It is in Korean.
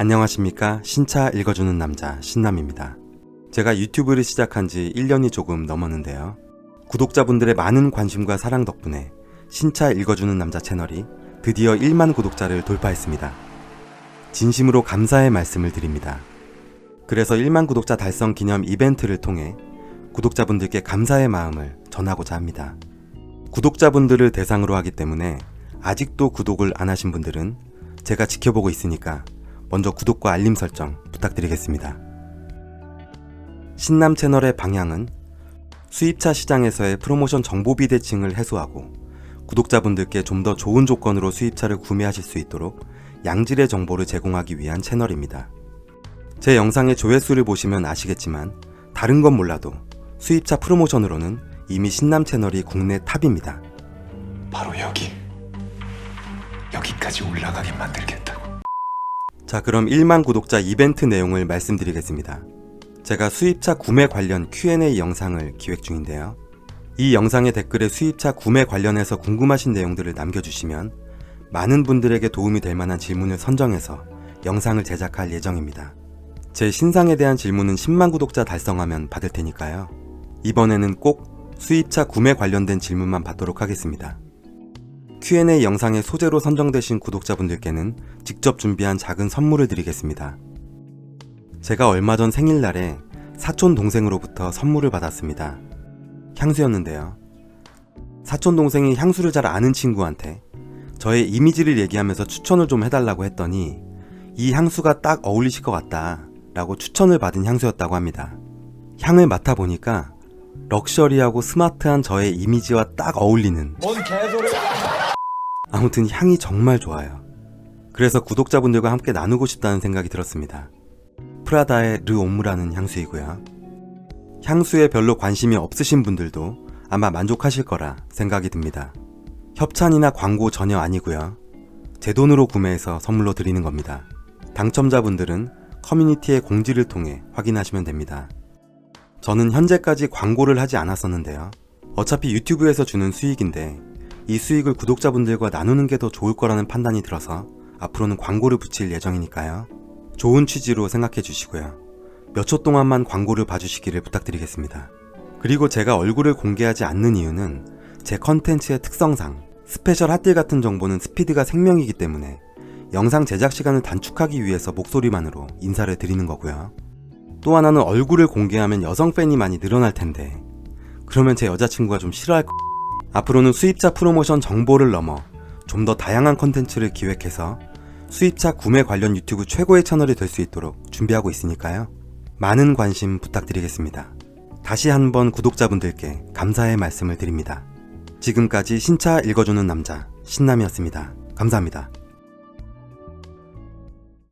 안녕하십니까. 신차 읽어주는 남자, 신남입니다. 제가 유튜브를 시작한 지 1년이 조금 넘었는데요. 구독자분들의 많은 관심과 사랑 덕분에 신차 읽어주는 남자 채널이 드디어 1만 구독자를 돌파했습니다. 진심으로 감사의 말씀을 드립니다. 그래서 1만 구독자 달성 기념 이벤트를 통해 구독자분들께 감사의 마음을 전하고자 합니다. 구독자분들을 대상으로 하기 때문에 아직도 구독을 안 하신 분들은 제가 지켜보고 있으니까 먼저 구독과 알림 설정 부탁드리겠습니다. 신남 채널의 방향은 수입차 시장에서의 프로모션 정보 비 대칭을 해소하고 구독자분들께 좀 더 좋은 조건으로 수입차를 구매하실 수 있도록 양질의 정보를 제공하기 위한 채널입니다. 제 영상의 조회수를 보시면 아시겠지만 다른 건 몰라도 수입차 프로모션으로는 이미 신남 채널이 국내 탑입니다. 바로 여기 여기까지 올라가게 만들겠다고 자, 그럼 1만 구독자 이벤트 내용을 말씀드리겠습니다. 제가 수입차 구매 관련 Q&A 영상을 기획 중인데요. 이 영상의 댓글에 수입차 구매 관련해서 궁금하신 내용들을 남겨주시면 많은 분들에게 도움이 될 만한 질문을 선정해서 영상을 제작할 예정입니다. 제 신상에 대한 질문은 10만 구독자 달성하면 받을 테니까요. 이번에는 꼭 수입차 구매 관련된 질문만 받도록 하겠습니다. Q&A 영상의 소재로 선정되신 구독자분들께는 직접 준비한 작은 선물을 드리겠습니다. 제가 얼마 전 생일날에 사촌 동생으로부터 선물을 받았습니다. 향수였는데요. 사촌 동생이 향수를 잘 아는 친구한테 저의 이미지를 얘기하면서 추천을 좀 해달라고 했더니 이 향수가 딱 어울리실 것 같다 라고 추천을 받은 향수였다고 합니다. 향을 맡아보니까 럭셔리하고 스마트한 저의 이미지와 딱 어울리는 아무튼 향이 정말 좋아요. 그래서 구독자분들과 함께 나누고 싶다는 생각이 들었습니다. 프라다의 르 옴무라는 향수이고요. 향수에 별로 관심이 없으신 분들도 아마 만족하실 거라 생각이 듭니다. 협찬이나 광고 전혀 아니고요. 제 돈으로 구매해서 선물로 드리는 겁니다. 당첨자분들은 커뮤니티의 공지를 통해 확인하시면 됩니다. 저는 현재까지 광고를 하지 않았었는데요. 어차피 유튜브에서 주는 수익인데 이 수익을 구독자분들과 나누는 게 더 좋을 거라는 판단이 들어서 앞으로는 광고를 붙일 예정이니까요. 좋은 취지로 생각해 주시고요. 몇 초 동안만 광고를 봐주시기를 부탁드리겠습니다. 그리고 제가 얼굴을 공개하지 않는 이유는 제 컨텐츠의 특성상 스페셜 핫딜 같은 정보는 스피드가 생명이기 때문에 영상 제작 시간을 단축하기 위해서 목소리만으로 인사를 드리는 거고요. 또 하나는 얼굴을 공개하면 여성 팬이 많이 늘어날 텐데 그러면 제 여자친구가 좀 싫어할 거 앞으로는 수입차 프로모션 정보를 넘어 좀 더 다양한 컨텐츠를 기획해서 수입차 구매 관련 유튜브 최고의 채널이 될 수 있도록 준비하고 있으니까요. 많은 관심 부탁드리겠습니다. 다시 한번 구독자분들께 감사의 말씀을 드립니다. 지금까지 신차 읽어주는 남자 신남이었습니다. 감사합니다.